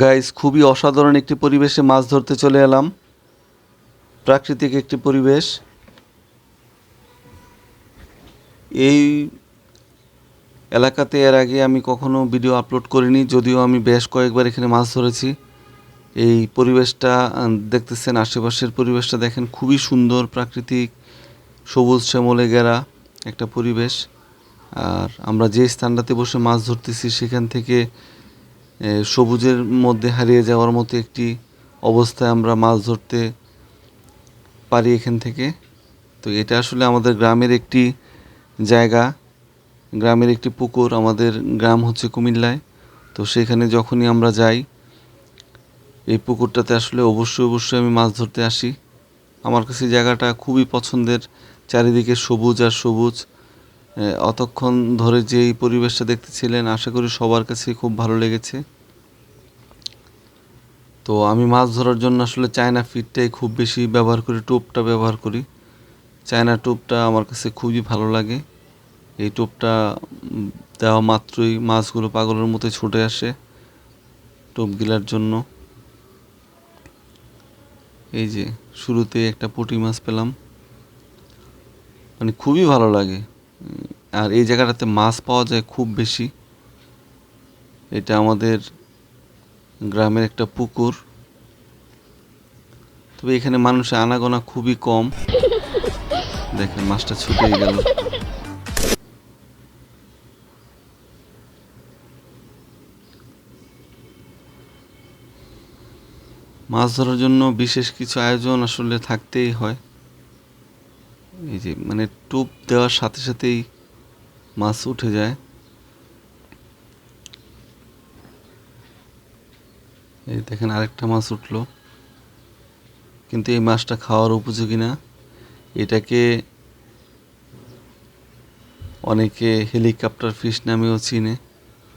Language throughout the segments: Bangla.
গাইস খুবই অসাধারণ একটি পরিবেশে মাছ ধরতে চলে এলাম। প্রাকৃতিক একটি পরিবেশ। এই এলাকাতে এর আগে আমি কখনো ভিডিও আপলোড করিনি, যদিও আমি বেশ কয়েকবার এখানে মাছ ধরেছি। এই পরিবেশটা দেখতেছেন আশেপাশের পরিবেশটা দেখেন, খুবই সুন্দর, প্রাকৃতিক, সবুজ শ্যামলে ঘেরা একটা পরিবেশ। আর আমরা যে স্থানটাতে বসে মাছ ধরতেছি, সেখান থেকে সবুজের মধ্যে হারিয়ে যাওয়ার মতো একটি অবস্থায় আমরা মাছ ধরতে পারি এখান থেকে। তো এটা আসলে আমাদের গ্রামের একটি জায়গা, গ্রামের একটি পুকুর, আমাদের গ্রাম হচ্ছে কুমিল্লায়। তো সেখানে যখনই আমরা যাই, এই পুকুরটাতে আসলে অবশ্যই অবশ্যই আমি মাছ ধরতে আসি। আমার কাছে জায়গাটা খুবই পছন্দের, চারিদিকে সবুজ আর সবুজ। অতক্ষণ ধরে যে এই পরিবেশটা দেখতেছিলেন, আশা করি সবার কাছে খুব ভালো লেগেছে। তো আমি মাছ ধরার জন্য আসলে চায়না ফিটটাই খুব বেশি ব্যবহার করি, টোপটা ব্যবহার করি। চায়না টোপটা আমার কাছে খুবই ভালো লাগে। এই টোপটা দেওয়া মাত্রই মাছগুলো পাগলের মতো ছুটে আসে টোপ গিলার জন্য। এই যে শুরুতে একটা পুঁটি মাছ পেলাম। মানে খুবই ভালো লাগে। আর এই জায়গাটাতে মাছ পাওয়া যায় খুব বেশি। এটা আমাদের গ্রামের একটা পুকুর। তবে এখানে মানুষের আনাগোনা খুবই কম। দেখেন, মাছটা ছুটে গেল। মাছ ধরার জন্য বিশেষ কিছু আয়োজন আসলে থাকতেই হয়। এই যে মানে টোপ দেওয়ার সাথে সাথেই মাছ উঠে যায়। এই দেখেন আরেকটা মাছ উঠল। কিন্তু এই মাছটা খাওয়ার উপযোগী না। এটাকে অনেকে হেলিকপ্টার ফিশ নামেও চিনে।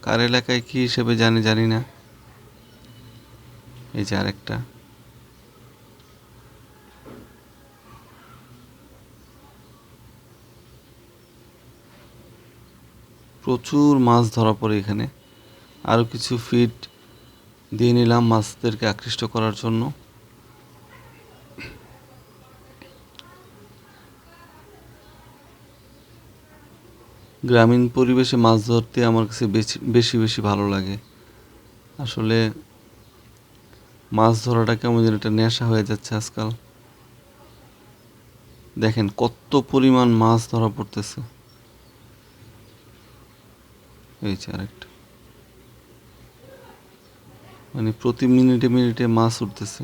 কার এলাকায় কী হিসেবে জানে, জানি না। এই যে আরেকটা। প্রচুর মাছ ধরা পড়ে এখানে। আরও কিছু ফিট দিয়ে নিলাম মাছদেরকে আকৃষ্ট করার জন্য। গ্রামীণ পরিবেশে মাছ ধরতে আমার কাছে বেশি বেশি ভালো লাগে। আসলে মাছ ধরাটা কেমন যেন একটা নেশা হয়ে যাচ্ছে আজকাল। দেখেন কত পরিমাণ মাছ ধরা পড়তেছে। এই আরেকটা। মানে প্রতি মিনিটে মিনিটে মাছ উঠতেছে।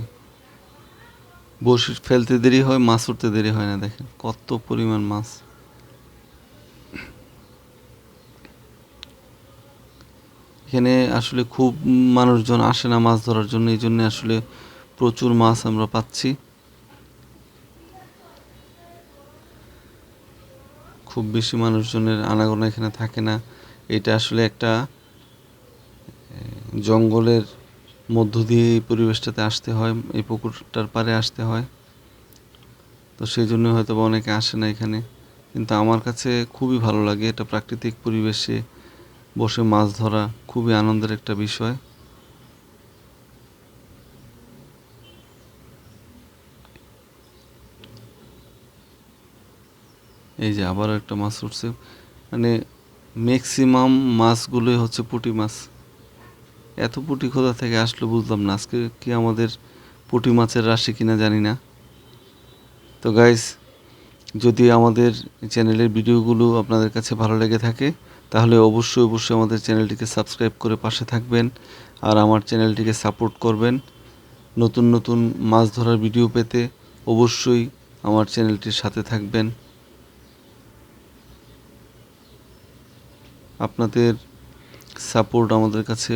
বসে ফেলতে দেরি হয়, মাছ উঠতে দেরি হয় না, দেখেন। কত পরিমাণ মাছ। এখানে আসলে খুব মানুষজন আসে না মাছ ধরার জন্য, এই জন্য আসলে প্রচুর মাছ আমরা পাচ্ছি। খুব বেশি মানুষজনের আনাগোনা এখানে থাকে না। এটা আসলে একটা জঙ্গলের মধ্য দিয়ে এই পরিবেশটাতে আসতে হয়, এই পুকুরটার পারে আসতে হয়। তো সেই জন্য হয়তো বা অনেকে আসে না এখানে। কিন্তু আমার কাছে খুবই ভালো লাগে এটা প্রাকৃতিক পরিবেশে বসে মাছ ধরা, খুবই আনন্দের একটা বিষয়। এই যে আবারও একটা মাছ উঠছে। মানে ম্যাক্সিমাম মাছগুলোই হচ্ছে পুঁটি মাছ। এত পুঁটি খোদা থেকে আসলো বুঝলাম না। আজকে কি আমাদের পুঁটি মাছের রাশি কিনা জানি না। তো গাইস যদি আমাদের চ্যানেলের ভিডিওগুলো আপনাদের কাছে ভালো লেগে থাকে, তাহলে অবশ্যই অবশ্যই আমাদের চ্যানেলটিকে সাবস্ক্রাইব করে পাশে থাকবেন আর আমার চ্যানেলটিকে সাপোর্ট করবেন। নতুন নতুন মাছ ধরার ভিডিও পেতে অবশ্যই আমার চ্যানেলটির সাথে থাকবেন। আপনাদের সাপোর্ট আমাদের কাছে